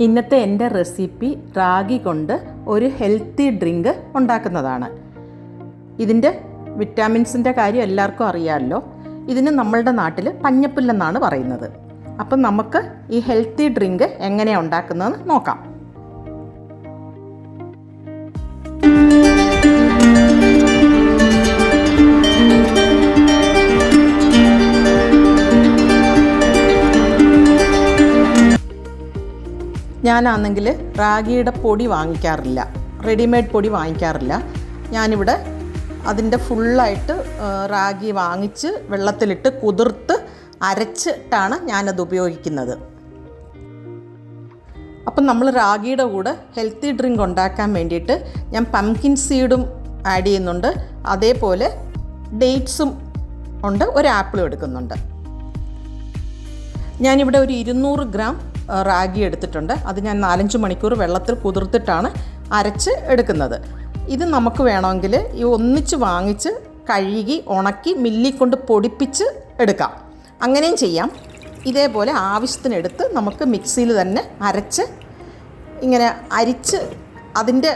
ഇന്നത്തെ എന്റെ റെസിപ്പി റാഗി കൊണ്ട് ഒരു ഹെൽത്തി ഡ്രിങ്ക് ഉണ്ടാക്കുന്നതാണ്. ഇതിന്റെ വിറ്റാമിൻസിന്റെ കാര്യം എല്ലാവർക്കും അറിയാമല്ലോ. ഇതിന് നമ്മളുടെ നാട്ടിൽ പഞ്ഞപ്പുല്ലെന്നാണ് പറയുന്നത്. അപ്പം നമുക്ക് ഈ ഹെൽത്തി ഡ്രിങ്ക് എങ്ങനെയാണ് ഉണ്ടാക്കുന്നതെന്ന് നോക്കാം. ഞാനാണെങ്കിൽ റാഗിയുടെ പൊടി വാങ്ങിക്കാറില്ല. റെഡിമെയ്ഡ് പൊടി വാങ്ങിക്കാറില്ല. ഞാനിവിടെ അതിന്റെ ഫുള്ളായിട്ട് റാഗി വാങ്ങിച്ച് വെള്ളത്തിലിട്ട് കുതിർത്ത് അരച്ചിട്ടാണ് ഞാനത് ഉപയോഗിക്കുന്നത്. അപ്പം നമ്മൾ റാഗിയുടെ കൂടെ ഹെൽത്തി ഡ്രിങ്ക് ഉണ്ടാക്കാൻ വേണ്ടിയിട്ട് ഞാൻ പംകിൻ സീഡും ആഡ് ചെയ്യുന്നുണ്ട്. അതേപോലെ ഡേറ്റ്സും ഉണ്ട്. ഒരു ആപ്പിളും എടുക്കുന്നുണ്ട്. ഞാനിവിടെ ഒരു ഇരുന്നൂറ് ഗ്രാം റാഗി എടുത്തിട്ടുണ്ട്. അത് ഞാൻ നാലഞ്ച് മണിക്കൂർ വെള്ളത്തിൽ കുതിർത്തിട്ടാണ് അരച്ച് എടുക്കുന്നത്. ഇത് നമുക്ക് വേണമെങ്കിൽ ഈ ഒന്നിച്ച് വാങ്ങിച്ച് കഴുകി ഉണക്കി മില്ലി കൊണ്ട് പൊടിപ്പിച്ച് എടുക്കാം. അങ്ങനെയും ചെയ്യാം. ഇതേപോലെ ആവശ്യത്തിനെടുത്ത് നമുക്ക് മിക്സിയിൽ തന്നെ അരച്ച് ഇങ്ങനെ അരിച്ച് അതിന്റെ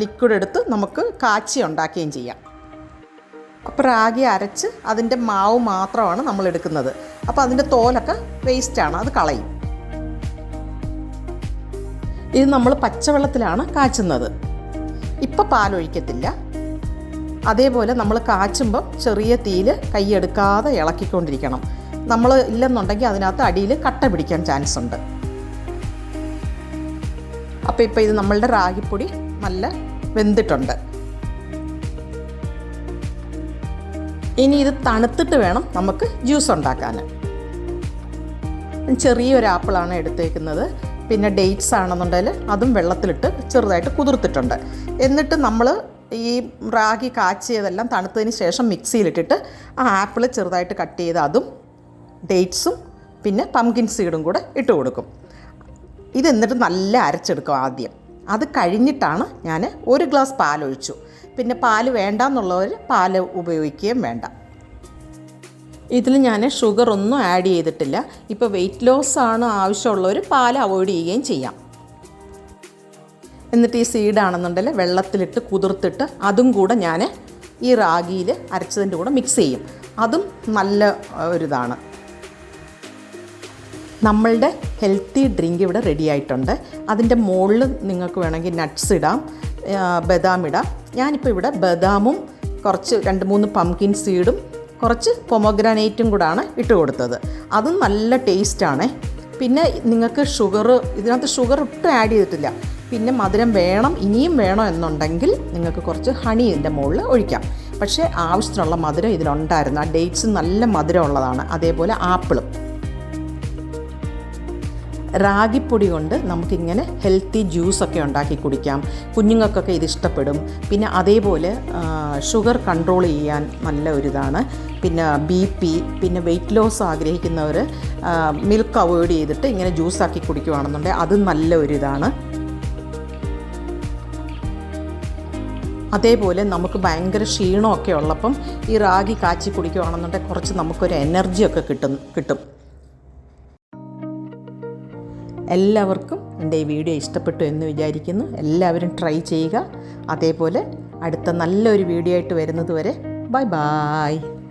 ലിക്വിഡ് എടുത്ത് നമുക്ക് കാച്ചി ഉണ്ടാക്കുകയും ചെയ്യാം. അപ്പോൾ റാഗി അരച്ച് അതിന്റെ മാവ് മാത്രമാണ് നമ്മൾ എടുക്കുന്നത്. അപ്പോൾ അതിന്റെ തോലൊക്കെ വേസ്റ്റാണ് അത് കളയും. ഇത് നമ്മൾ പച്ചവെള്ളത്തിലാണ് കാച്ചുന്നത്. ഇപ്പം പാലൊഴിക്കത്തില്ല. അതേപോലെ നമ്മൾ കാച്ചുമ്പോൾ ചെറിയ തീയിൽ കൈയെടുക്കാതെ ഇളക്കിക്കൊണ്ടിരിക്കണം. നമ്മൾ ഇല്ലെന്നുണ്ടെങ്കിൽ അതിനകത്ത് അടിയിൽ കട്ട പിടിക്കാൻ ചാൻസ് ഉണ്ട്. അപ്പോൾ ഇപ്പോൾ ഇത് നമ്മളുടെ റാഗിപ്പൊടി നല്ല വെന്തിട്ടുണ്ട്. ഇനി ഇത് തണുത്തിട്ട് വേണം നമുക്ക് ജ്യൂസ് ഉണ്ടാക്കാൻ. ചെറിയൊരു ആപ്പിളാണ് എടുത്തേക്കുന്നത്. പിന്നെ ഡേറ്റ്സ് ആണെന്നുണ്ടെങ്കിൽ അതും വെള്ളത്തിലിട്ട് ചെറുതായിട്ട് കുതിർത്തിട്ടുണ്ട്. എന്നിട്ട് നമ്മൾ ഈ റാഗി കാച്ചിയതെല്ലാം തണുത്തതിന് ശേഷം മിക്സിയിലിട്ടിട്ട് ആ ആപ്പിൾ ചെറുതായിട്ട് കട്ട് ചെയ്ത് അതും ഡേറ്റ്സും പിന്നെ പംകിൻ സീഡും കൂടെ ഇട്ട് കൊടുക്കും. ഇത് എന്നിട്ട് നല്ല അരച്ചെടുക്കും ആദ്യം. അത് കഴിഞ്ഞിട്ടാണ് ഞാൻ ഒരു ഗ്ലാസ് പാലൊഴിച്ചു. പിന്നെ പാൽ വേണ്ടാന്നുള്ളവർ പാൽ ഉപയോഗിക്കുകയും വേണ്ട. ഇതിൽ ഞാൻ ഷുഗർ ഒന്നും ആഡ് ചെയ്തിട്ടില്ല. ഇപ്പോൾ വെയിറ്റ് ലോസ് ആണ് ആവശ്യമുള്ളവർ പാൽ അവോയ്ഡ് ചെയ്യുകയും ചെയ്യാം. എന്നിട്ട് ഈ സീഡാണെന്നുണ്ടെങ്കിൽ വെള്ളത്തിലിട്ട് കുതിർത്തിട്ട് അതും കൂടെ ഞാൻ ഈ റാഗിയിൽ അരച്ചതിന്റെ കൂടെ മിക്സ് ചെയ്യും. അതും നല്ല ഒരിതാണ് നമ്മളുടെ ഹെൽത്തി ഡ്രിങ്ക് ഇവിടെ റെഡി ആയിട്ടുണ്ട്. അതിന്റെ മുകളിൽ നിങ്ങൾക്ക് വേണമെങ്കിൽ നട്ട്സ് ഇടാം ബദാം ഇടാം. ഞാനിപ്പോൾ ഇവിടെ ബദാമും കുറച്ച് രണ്ട് മൂന്ന് പംകിൻ സീഡും കുറച്ച് പൊമോഗ്രാനൈറ്റും കൂടാണ് ഇട്ട് കൊടുത്തത്. അതും നല്ല ടേസ്റ്റാണ് പിന്നെ നിങ്ങൾക്ക് ഷുഗർ ഇതിനകത്ത് ഷുഗർ ഒട്ടും ആഡ് ചെയ്തിട്ടില്ല. പിന്നെ മധുരം വേണം ഇനിയും വേണം എന്നുണ്ടെങ്കിൽ നിങ്ങൾക്ക് കുറച്ച് ഹണി ഇതിന്റെ മുകളിൽ ഒഴിക്കാം. പക്ഷേ ആവശ്യത്തിനുള്ള മധുരം ഇതിലുണ്ടായിരുന്നു. ആ ഡേറ്റ്സ് നല്ല മധുരം ഉള്ളതാണ്. അതേപോലെ ആപ്പിളും. റാഗിപ്പൊടി കൊണ്ട് നമുക്കിങ്ങനെ ഹെൽത്തി ജ്യൂസൊക്കെ ഉണ്ടാക്കി കുടിക്കാം. കുഞ്ഞുങ്ങൾക്കൊക്കെ ഇത് ഇഷ്ടപ്പെടും. പിന്നെ അതേപോലെ ഷുഗർ കൺട്രോൾ ചെയ്യാൻ നല്ല ഒരിതാണ്. പിന്നെ ബി പി പിന്നെ വെയിറ്റ് ലോസ് ആഗ്രഹിക്കുന്നവർ മിൽക്ക് അവോയ്ഡ് ചെയ്തിട്ട് ഇങ്ങനെ ജ്യൂസാക്കി കുടിക്കുകയാണെന്നുണ്ടെങ്കിൽ അത് നല്ല ഒരിതാണ്. അതേപോലെ നമുക്ക് ഭയങ്കര ക്ഷീണമൊക്കെ ഉള്ളപ്പം ഈ റാഗി കാച്ചി കുടിക്കുകയാണെന്നുണ്ടെങ്കിൽ കുറച്ച് നമുക്കൊരു എനർജിയൊക്കെ കിട്ടും കിട്ടും. എല്ലാവർക്കും എന്റെ ഈ വീഡിയോ ഇഷ്ടപ്പെട്ടു എന്ന് വിചാരിക്കുന്നു. എല്ലാവരും ട്രൈ ചെയ്യുക. അതേപോലെ അടുത്ത നല്ലൊരു വീഡിയോ ആയിട്ട് വരുന്നത് വരെ ബൈ ബായ്